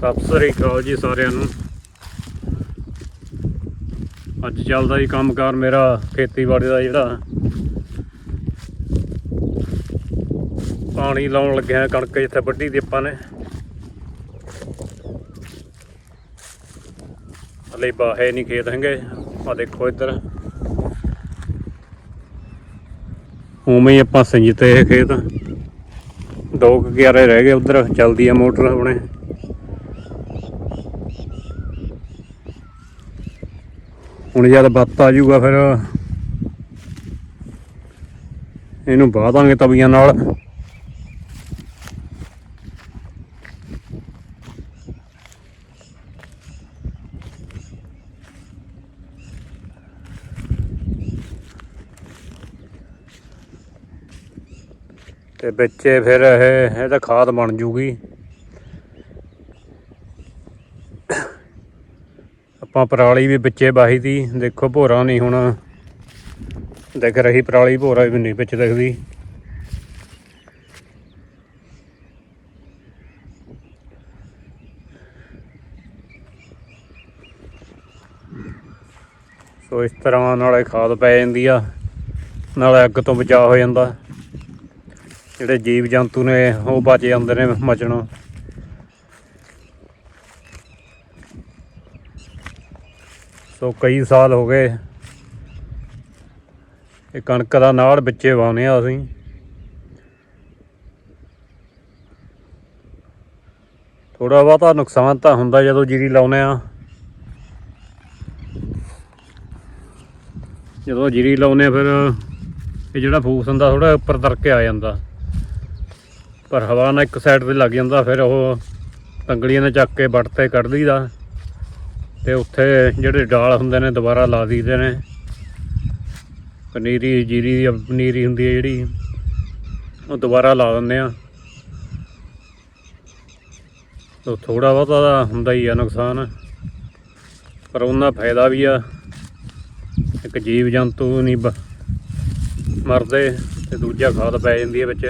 ਸਤਿ ਸ੍ਰੀ ਅਕਾਲ ਜੀ ਸਾਰਿਆਂ ਨੂੰ। ਅੱਜ ਚੱਲਦਾ ਜੀ ਕੰਮਕਾਰ ਮੇਰਾ ਖੇਤੀਬਾੜੀ ਦਾ ਜਿਹੜਾ। ਪਾਣੀ ਲਾਉਣ ਲੱਗਿਆ ਕਣਕ ਜਿੱਥੇ ਵੱਢੀ ਦੀ ਆਪਾਂ ਨੇ। ਹਲੇ ਬਾਹੇ ਨਹੀਂ ਖੇਤ ਹੈਗੇ ਆ ਦੇਖੋ ਇੱਧਰ। ਉਵੇਂ ਹੀ ਆਪਾਂ ਸਿੰਜਤੇ ਖੇਤ। ਦੋ ਕੁ ਕਿਆਰੇ ਰਹਿ ਗਏ, ਉਧਰ ਚੱਲਦੀ ਆ ਮੋਟਰ ਆਪਣੇ। ਹੁਣ ਜਦ ਬੱਤ ਆ ਜਾਊਗਾ ਫਿਰ ਇਹਨੂੰ ਵਾਹ ਦਾਂਗੇ ਤਵੀਆਂ ਨਾਲ। ਤੇ ਵਿੱਚੇ ਫਿਰ ਇਹ, ਇਹਦਾ ਖਾਦ ਬਣ ਜੂਗੀ। ਆਪਾਂ ਪਰਾਲੀ ਵੀ ਵਿੱਚੇ ਬਾਹੀ ਦੀ ਦੇਖੋ ਭੋਰਾ ਨਹੀਂ ਹੁਣ। ਦਿਖ ਰਹੀ ਪਰਾਲੀ, ਭੋਰਾ ਵੀ ਨਹੀਂ ਵਿੱਚ ਦਿਖਦੀ। ਸੋ ਇਸ ਤਰ੍ਹਾਂ ਨਾਲੇ ਖਾਦ ਪੈ ਜਾਂਦੀ ਆ। ਨਾਲੇ ਅੱਗ ਤੋਂ ਬਚਾਅ ਹੋ ਜਾਂਦਾ। ਜਿਹੜੇ ਜੀਵ ਜੰਤੂ ਨੇ, ਉਹ ਬਚ ਜਾਂਦੇ ਨੇ ਮਚਣੋਂ। ਸੋ ਕਈ ਸਾਲ ਹੋ ਗਏ। ਇਹ ਕਣਕ ਦਾ ਨਾੜ ਵਿੱਚੇ ਵਾਉਨੇ ਆ ਅਸੀਂ। ਥੋੜਾ ਬਹੁਤਾ ਨੁਕਸਾਨ ਤਾਂ ਹੁੰਦਾ ਜਦੋਂ ਜੀਰੀ ਲਾਉਨੇ ਆ ਜਦੋਂ ਜੀਰੀ ਲਾਉਨੇ ਆ ਫਿਰ ਇਹ ਜਿਹੜਾ ਫੂਸ ਹੁੰਦਾ ਥੋੜਾ ਉੱਪਰ ਤਰਕੇ ਆ ਜਾਂਦਾ। ਪਰ ਹਵਾ ਨਾਲ ਇੱਕ ਸਾਈਡ ਤੇ ਲੱਗ ਜਾਂਦਾ, ਫਿਰ ਉਹ ਤੰਗੜੀਆਂ ਨੇ ਚੱਕ ਕੇ ਵੱਟ ਤੇ ਕੱਢ ਲਈਦਾ। ਤੇ ਉੱਥੇ ਜਿਹੜੇ ਡਾਲ ਹੁੰਦੇ ਨੇ ਦੁਬਾਰਾ ਲਾ ਦਈਦੇ ਨੇ। ਪਨੀਰੀ, ਜੀਰੀ ਦੀ ਪਨੀਰੀ ਹੁੰਦੀ ਹੈ ਜਿਹੜੀ, ਉਹ ਦੁਬਾਰਾ ਲਾ ਦਿੰਦੇ ਆ ਤੋ ਥੋੜਾ ਬਹੁਤਾ ਤਾਂ ਹੁੰਦਾ ਹੀ ਆ ਨੁਕਸਾਨ, ਪਰ ਉਹਨਾਂ ਫਾਇਦਾ ਵੀ ਆ। ਇੱਕ ਜੀਵ ਜੰਤੂ ਨਹੀਂ ਬ- ਮਰਦੇ ਤੇ ਦੂਜਾ ਖਾਦ ਪੈ ਜਾਂਦੀ ਹੈ ਵਿੱਚ।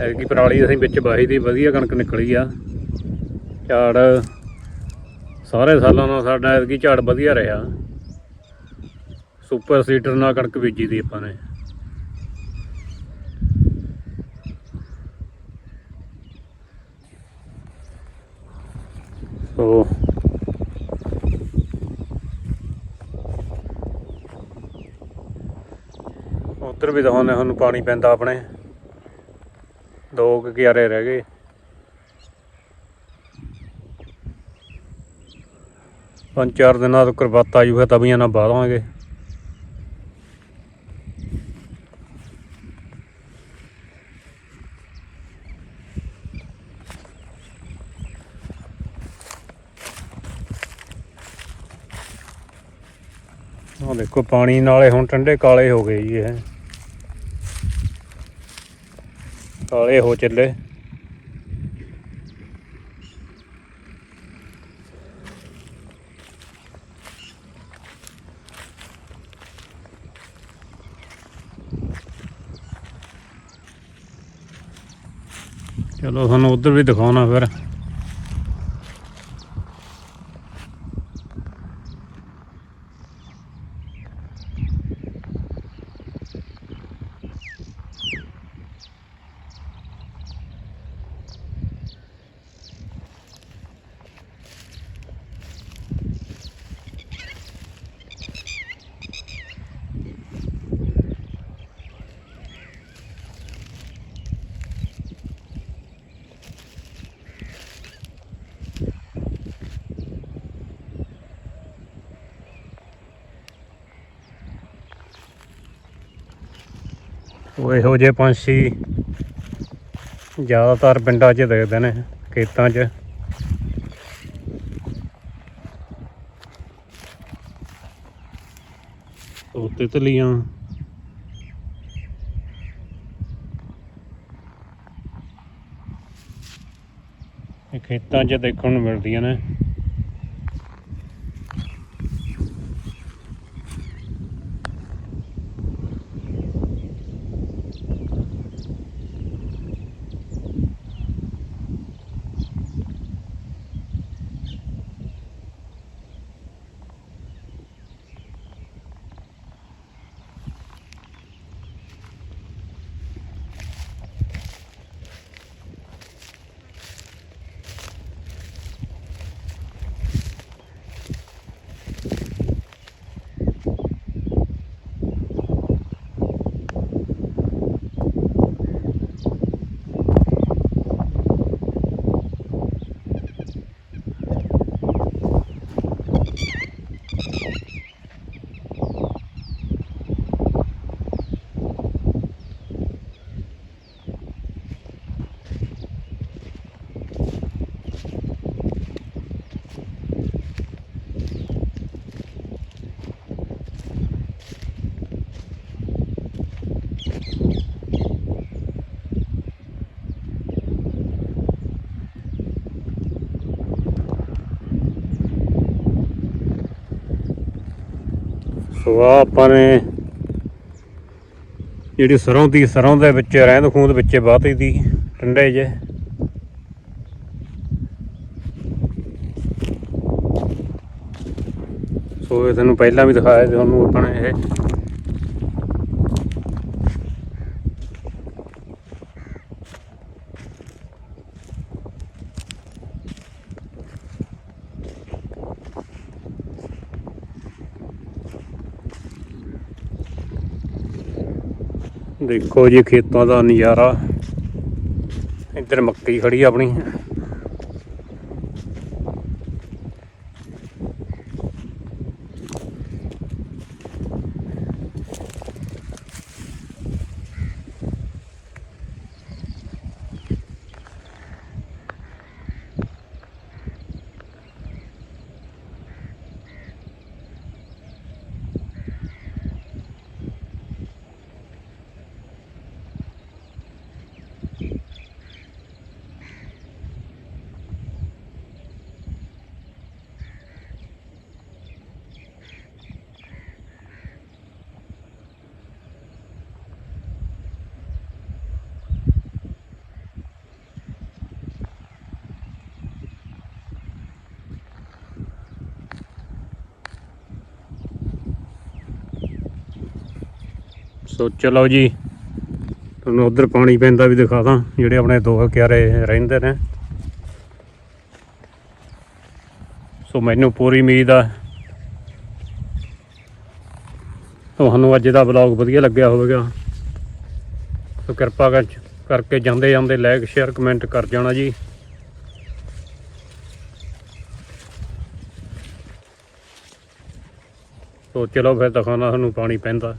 ਐਤਕੀ ਪਰਾਲੀ ਅਸੀਂ ਵਿੱਚ ਬਾਹੀ ਦੀ ਵਧੀਆ ਕਣਕ ਨਿਕਲੀ ਆ। ਝਾੜ। ਸਾਰੇ ਸਾਲਾਂ ਨਾਲ ਸਾਡਾ ਐਤਕੀ ਝਾੜ ਵਧੀਆ ਰਿਹਾ। ਸੁਪਰ ਸੀਡਰ ਨਾਲ ਕਣਕ ਬੀਜੀ ਦੀ ਆਪਾਂ ਨੇ। ਸੋ ਉੱਧਰ ਵੀ ਦਿਖਾਉਂਦੇ ਤੁਹਾਨੂੰ ਪਾਣੀ ਪੈਂਦਾ ਆਪਣੇ। ਦੋ ਕੁ ਕਿਆਰੇ ਰਹਿ ਗਏ। ਪੰਜ ਚਾਰ ਦਿਨਾਂ ਤੱਕ ਬੱਤ ਆ ਜੂਗਾ ਤਵੀਆਂ ਨਾਲ ਬਾਹਾਂਗੇ ਉਹ ਦੇਖੋ, ਪਾਣੀ ਨਾਲੇ ਹੁਣ ਠੰਡੇ ਕਾਲੇ ਹੋ ਗਏ ਜੀ ਇਹ। ਕਾਲੇ ਹੋ ਚੱਲੇ। ਚਲੋ ਤੁਹਾਨੂੰ ਉਧਰ ਵੀ ਦਿਖਾਉਣਾ ਫਿਰ। ਉਹ ਇਹੋ ਜਿਹੇ ਪੰਛੀ ਜ਼ਿਆਦਾਤਰ ਪਿੰਡਾਂ 'ਚ ਦੇਖਦੇ ਨੇ, ਖੇਤਾਂ 'ਚ। ਉਹ ਤਿਤਲੀਆਂ ਇਹ ਖੇਤਾਂ 'ਚ ਦੇਖਣ ਨੂੰ ਮਿਲਦੀਆਂ ਨੇ। ਸਵਾ ਆਪਾਂ ਨੇ ਜਿਹੜੀ ਸਰੋਂ ਦੀ, ਸਰੋਂ ਦੇ ਵਿੱਚ ਰਹਿੰਦ ਖੂੰਦ ਵਿੱਚ ਬਾਤ ਹੀ ਦੀ, ਠੰਡੇ ਜੇ ਸੋ ਇਹ ਤੁਹਾਨੂੰ ਪਹਿਲਾਂ ਵੀ ਦਿਖਾਇਆ ਤੁਹਾਨੂੰ ਆਪਾਂ ਨੇ ਇਹ ਦੇਖੋ ਜੀ ਖੇਤਾਂ ਦਾ ਨਜ਼ਾਰਾ। ਇੱਧਰ ਮੱਕੀ ਖੜੀ ਆਪਣੀ। ਸੋ ਚਲੋ ਜੀ, ਤੁਹਾਨੂੰ ਉਧਰ ਪਾਣੀ ਪੈਂਦਾ ਵੀ ਦਿਖਾ ਦਾਂ, ਜਿਹੜੇ ਆਪਣੇ ਦੋ ਕਿਆਰੇ ਰਹਿੰਦੇ ਨੇ। ਸੋ ਮੈਨੂੰ ਪੂਰੀ ਉਮੀਦ ਆ। ਤੁਹਾਨੂੰ ਅੱਜ ਦਾ ਵਲੌਗ ਵਧੀਆ ਲੱਗਿਆ ਹੋਵੇਗਾ। ਸੋ ਕਿਰਪਾ ਕਰ ਕਰਕੇ ਜਾਂਦੇ ਜਾਂਦੇ ਲਾਈਕ ਸ਼ੇਅਰ ਕਮੈਂਟ ਕਰ ਜਾਣਾ ਜੀ। ਸੋ ਚਲੋ ਫਿਰ ਦਿਖਾਉਣਾ ਤੁਹਾਨੂੰ ਪਾਣੀ ਪੈਂਦਾ।